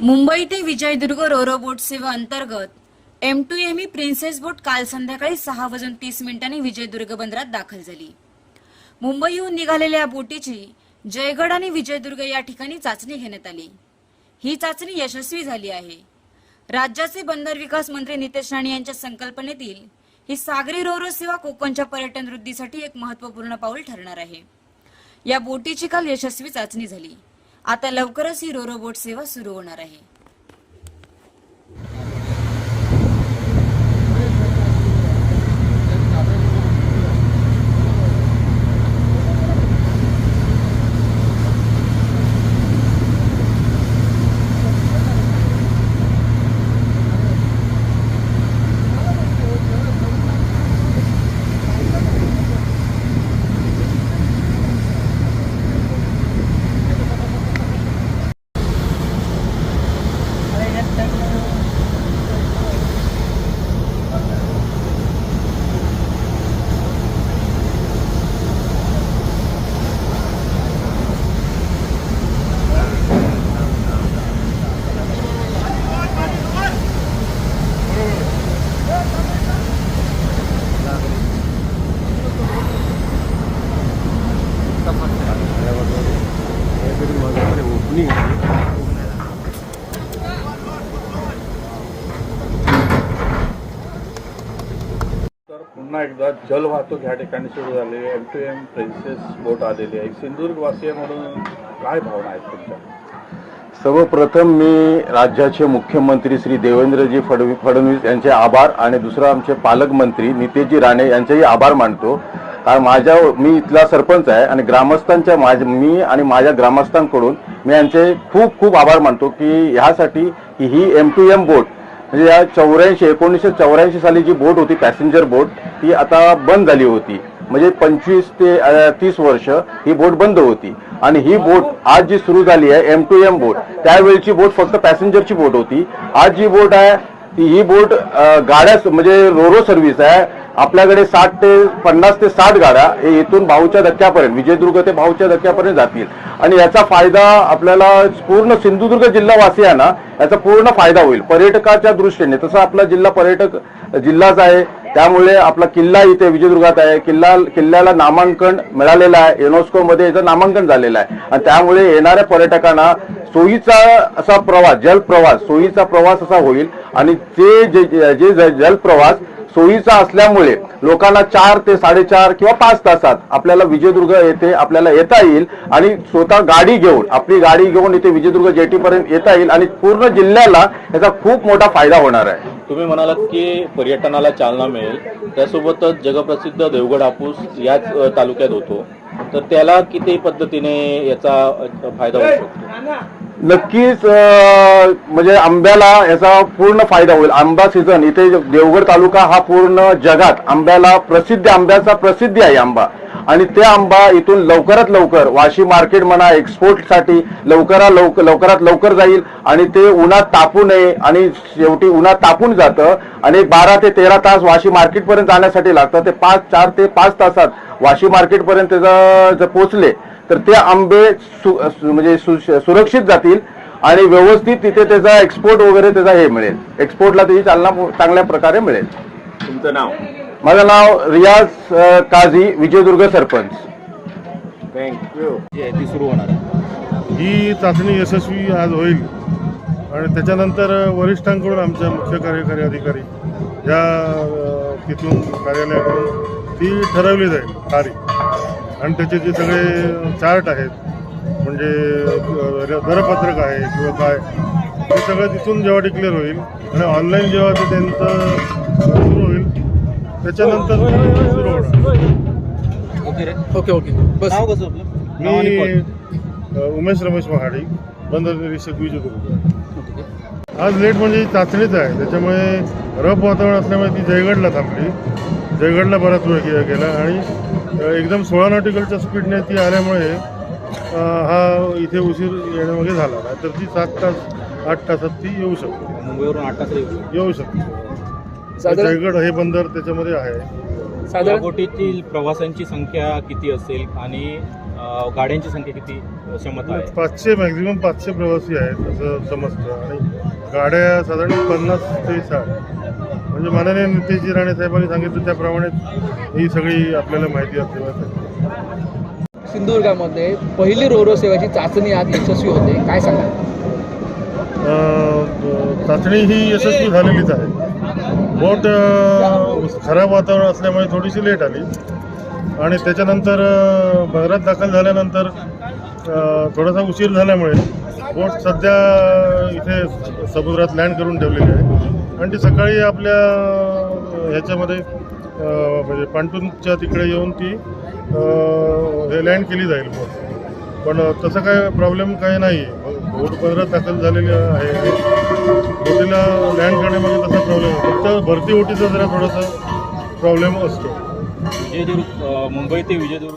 मुंबई ते Vijaydurg Ro-Ro boat सेवा अंतर्गत M two M E princess boat काल संध्याकाळी सहा वाजून तीस मिनिटांनी विजयदुर्ग बंदरात दाखल झाली. मुंबईहून निघालेल्या या बोटीची जयगड आणि विजयदुर्ग या ठिकाणी चाचणी घेण्यात आली. ही चाचणी यशस्वी झाली आहे. राज्याचे बंदर विकास मंत्री नितेश राणे यांच्या संकल्पनेतील ही सागरी रोरो सेवा कोकणच्या पर्यटन वृद्धीसाठी एक महत्त्वपूर्ण पाऊल ठरणार आहे. या बोटीची काल यशस्वी चाचणी झाली. आता लवकरच ही रोरोबोट सेवा सुरू होणार आहे तर पुन्हा एकदा जलवाहतूक ह्या ठिकाणी सुरू झाली. M two M princess boat आलेली आहे. सिंधुदुर्गवासीय म्हणून काय भावना आहेत तुमच्या? सर्वप्रथम मी राज्याचे मुख्यमंत्री श्री देवेंद्रजी फडवी फडणवीस यांचे आभार आणि दुसरं आमचे पालकमंत्री नितेशजी राणे यांचेही आभार मानतो. कारण माझ्या मी इथला सरपंच आहे आणि ग्रामस्थांच्या माझ मी आणि माझ्या ग्रामस्थांकडून मी यांचे खूप खूप आभार मानतो की ह्यासाठी की ही एम टू एम बोट म्हणजे या चौऱ्याऐंशी एकोणीसशे चौऱ्याऐंशी साली जी बोट होती पॅसेंजर बोट ती आता बंद झाली होती. म्हणजे पंचवीस ते तीस वर्ष ही बोट बंद होती. आणि ही बोट आज जी सुरू झाली आहे एम टू एम बोट त्यावेळची बोट फक्त पॅसेंजरची बोट होती. आज जी बोट आहे ती ही बोट गाड्या म्हणजे रोरो सर्व्हिस आहे. आपल्याकडे साठ ते पन्नास ते साठ गाड्या हे इथून भाऊच्या धक्क्यापर्यंत विजयदुर्ग ते भाऊच्या धक्क्यापर्यंत जातील. आणि याचा फायदा आपल्याला पूर्ण सिंधुदुर्ग जिल्हावासियांना याचा पूर्ण फायदा होईल. पर्यटकाच्या दृष्टीने तसं आपला जिल्हा पर्यटक जिल्हाच आहे. त्यामुळे आपला किल्ला इथे विजयदुर्गात आहे. किल्ला किल्ल्याला नामांकन मिळालेलं आहे. युनेस्कोमध्ये याचं नामांकन झालेलं आहे. आणि त्यामुळे येणाऱ्या पर्यटकांना सोयीचा असा प्रवास जल प्रवास सोयीचा प्रवास असा होईल. आणि ते जे जे जे जलप्रवास सोयीचा असल्यामुळे लोकांना चार ते साडेचार किंवा पाच तासात आपल्याला विजयदुर्ग येथे आपल्याला येता येईल आणि स्वतः गाडी घेऊन आपली गाडी घेऊन इथे विजयदुर्ग जेटीपर्यंत येता येईल आणि पूर्ण जिल्ह्याला याचा खूप मोठा फायदा होणार आहे. तुम्ही म्हणालात की पर्यटनाला चालना मिळेल. त्यासोबतच जगप्रसिद्ध देवगड हापूस याच तालुक्यात होतो. तर त्याला किती पद्धतीने याचा फायदा होऊ शकतो? नक्कीच म्हणजे आंब्याला याचा पूर्ण फायदा होईल. आंबा सीझन इथे देवगड तालुका हा पूर्ण जगात आंब्याला प्रसिद्ध आंब्याचा प्रसिद्धी आहे आंबा. आणि ते आंबा इथून लवकरात लवकर वाशी मार्केट म्हणा एक्सपोर्टसाठी लवकरात लवकर लवकरात लवकर जाईल. आणि ते उन्हात तापू नये. आणि शेवटी उन्हात तापून जातं. आणि बारा ते तेरा तास वाशी मार्केटपर्यंत जाण्यासाठी लागतं. ते पाच चार ते पाच तासात वाशी मार्केटपर्यंत जर पोचले तर ते आंबे सु, सु- म्हणजे सु, सुरक्षित जातील आणि व्यवस्थित तिथे त्याचा एक्सपोर्ट वगैरे त्याचा हे मिळेल. एक्सपोर्टला त्याची चालना चांगल्या प्रकारे मिळेल. तुमचं नाव? माझं नाव रियाज काझी विजयदुर्ग सरपंच. ती सुरू होणार. ही चाचणी यशस्वी आज होईल. आणि त्याच्यानंतर वरिष्ठांकडून आमच्या मुख्य कार्यकारी अधिकारी या तिथून कार्यालयाकडून ती ठरवली जाईल तारीख. आणि त्याचे जे सगळे चार्ट आहेत म्हणजे दरपत्रक आहे किंवा काय ते सगळं तिथून जेव्हा डिक्लेअर होईल आणि ऑनलाईन जेव्हा ते त्यांचं सुरू होईल त्याच्यानंतर सुरू होणार. ओके रे. Okay okay. नाव कसं आपलं? नाव आणि मी उमेश रमेश महाडी बंदर निरीक्षक तिथे आज लेट म्हणजे ही चाचणीच आहे त्याच्यामुळे रफ वातावरण असल्यामुळे ती जयगडला थांबली. जयगडला बराच वेळ गेला आणि एकदम सोळा नॉटिकलच्या स्पीडने ती आल्यामुळे हा इथे उशीर येण्यामागे झाला. नाहीतर ती सात तास आठ तासात ती येऊ शकते. मुंबईवरून आठ तास येऊ येऊ शकते. जयगड हे बंदर त्याच्यामध्ये आहे. या बोटीतील प्रवाशांची संख्या किती असेल आणि अं, गाड्यांची संख्या किती अं, क्षमता आहे? पाचशे मॅक्झिमम पाचशे प्रवासी आहेत असं समजतं. आणि गाड्या साधारण पन्नास ते साठ. म्हणजे माननीय नितेशजी राणे साहेबांनी सांगितलं त्याप्रमाणे ही सगळी आपल्याला माहिती असते. सिंधुदुर्गामध्ये पहिली रोरो सेवेची चाचणी आज यशस्वी होते. काय सांगा चाचणी ही यशस्वी झालेलीच आहे. बोट खराब वातावरण असल्यामुळे थोडीशी लेट आली. आणि त्याच्यानंतर बंदरात दाखल झाल्यानंतर थोडासा उशीर झाल्यामुळे बोट सध्या इथे समुद्रात लँड करून ठेवलेली आहे. आणि ती सकाळी आपल्या ह्याच्यामध्ये म्हणजे पांटूनच्या तिकडे येऊन ती हे लँड केली जाईल पण तसं काय प्रॉब्लेम काही नाही. आहे बोट बंदरात दाखल झालेली आहे. बोटीला लँड करण्यामध्ये तसा प्रॉब्लेम फक्त भरती ओटीचा जरा थोडासा प्रॉब्लेम असतो. विजयदुर्ग मुंबई ते विजयदुर्ग.